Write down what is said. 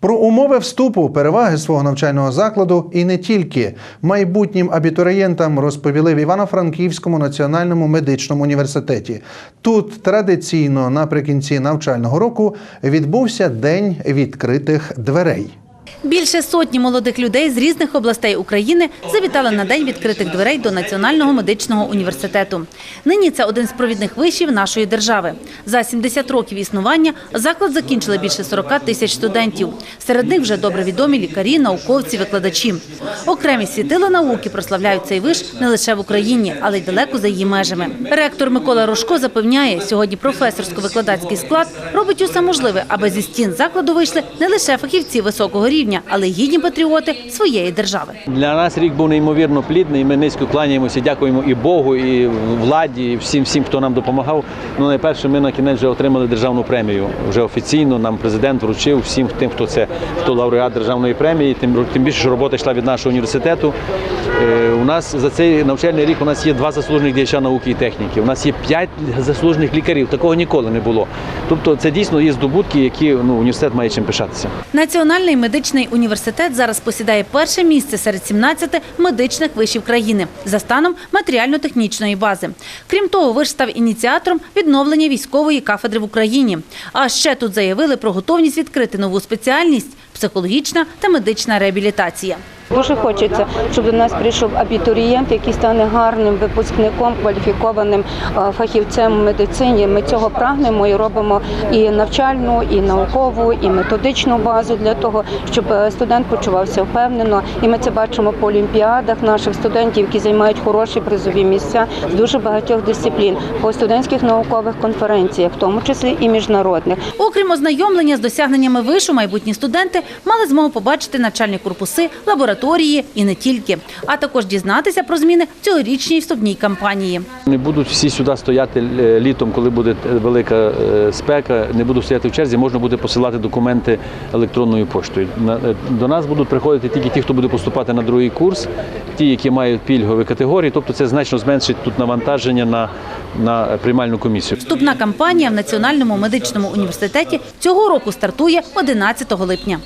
Про умови вступу, переваги свого навчального закладу і не тільки майбутнім абітурієнтам розповіли в Івано-Франківському національному медичному університеті. Тут традиційно наприкінці навчального року відбувся день відкритих дверей. Більше сотні молодих людей з різних областей України завітали на день відкритих дверей до Національного медичного університету. Нині це один з провідних вишів нашої держави. За 70 років існування заклад закінчили більше 40 тисяч студентів. Серед них вже добре відомі лікарі, науковці, викладачі. Окремі світила науки прославляють цей виш не лише в Україні, але й далеко за її межами. Ректор Микола Рожко запевняє, сьогодні професорсько-викладацький склад робить усе можливе, аби зі стін закладу вийшли не лише фахівці високого рівня, але гідні патріоти своєї держави. Для нас рік був неймовірно плідний. Ми низько кланяємося, дякуємо і Богу, і владі, і всім, всім, хто нам допомагав. Ну, найперше, ми на кінець вже отримали державну премію. Вже офіційно нам президент вручив всім тим, хто це хто лауреат державної премії. Тим, тим більше, що робота йшла від нашого університету. Е, у нас за цей навчальний рік у нас є два заслужених діяча науки і техніки. У нас є п'ять заслужених лікарів. Такого ніколи не було. Тобто, це дійсно є здобутки, які ну, університет має чим пишатися. Національний медичний університет зараз посідає перше місце серед 17 медичних вишів країни за станом матеріально-технічної бази. Крім того, виш став ініціатором відновлення військової кафедри в Україні. А ще тут заявили про готовність відкрити нову спеціальність психологічна та медична реабілітація. Дуже хочеться, щоб до нас прийшов абітурієнт, який стане гарним випускником, кваліфікованим е, фахівцем медицині. Ми цього прагнемо і робимо і навчальну, і наукову, і методичну базу для того, щоб е, студент почувався впевнено. І ми це бачимо по олімпіадах наших студентів, які займають хороші призові місця з дуже багатьох дисциплін, по студентських наукових конференціях, в тому числі і міжнародних. Окрім ознайомлення з досягненнями вишу, майбутні студенти мали змогу побачити навчальні корпуси, лабораторії і не тільки, а також дізнатися про зміни в цьогорічній вступній кампанії. Не будуть всі сюди стояти е, літом, коли буде велика е, спека, не будуть стояти в черзі, можна буде посилати документи електронною поштою. Е, До нас будуть приходити тільки ті, хто буде поступати на другий курс, ті, які мають пільгові категорії, тобто це значно зменшить тут навантаження на, на приймальну комісію. Вступна кампанія в Національному медичному університеті цього року стартує 11 липня.